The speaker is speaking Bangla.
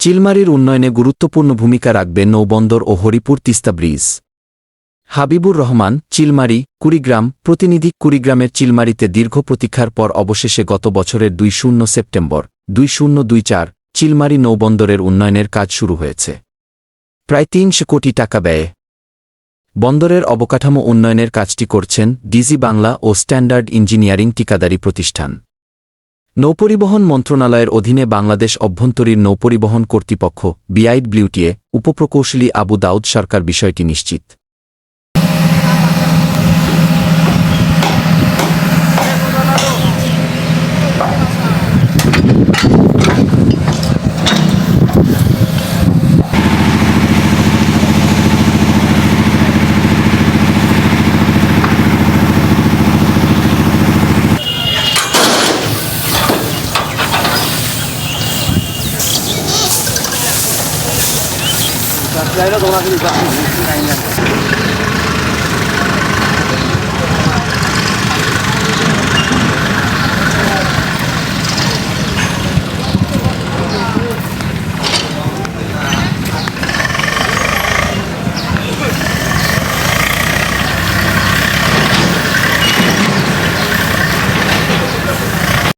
চিলমারির উন্নয়নে গুরুত্বপূর্ণ ভূমিকা রাখবে নৌবন্দর ও হরিপুর তিস্তা ব্রিজ। হাবিবুর রহমান, চিলমারি, কুড়িগ্রাম, প্রতিনিধি কুড়িগ্রামের চিলমারিতে দীর্ঘ প্রতীক্ষার পর অবশেষে গত বছরের দুই শূন্য সেপ্টেম্বর, দুই শূন্য দুই চার, চিলমারি নৌবন্দরের উন্নয়নের কাজ শুরু হয়েছে। প্রায় তিনশো কোটি টাকা ব্যয়ে। বন্দরের অবকাঠামো উন্নয়নের কাজটি করছেন ডিজি বাংলা ও স্ট্যান্ডার্ড ইঞ্জিনিয়ারিং ঠিকাদারি প্রতিষ্ঠান। নৌপরিবহন মন্ত্রণালয়ের অধীনে বাংলাদেশ অভ্যন্তরীণ নৌপরিবহন কর্তৃপক্ষ বিআইড ব্লিউটিএ উপপ্রকৌশলী আবু দাউদ সরকার বিষয়টি নিশ্চিত। 楽屋だと同じで、ガッツリ、ないんだけど。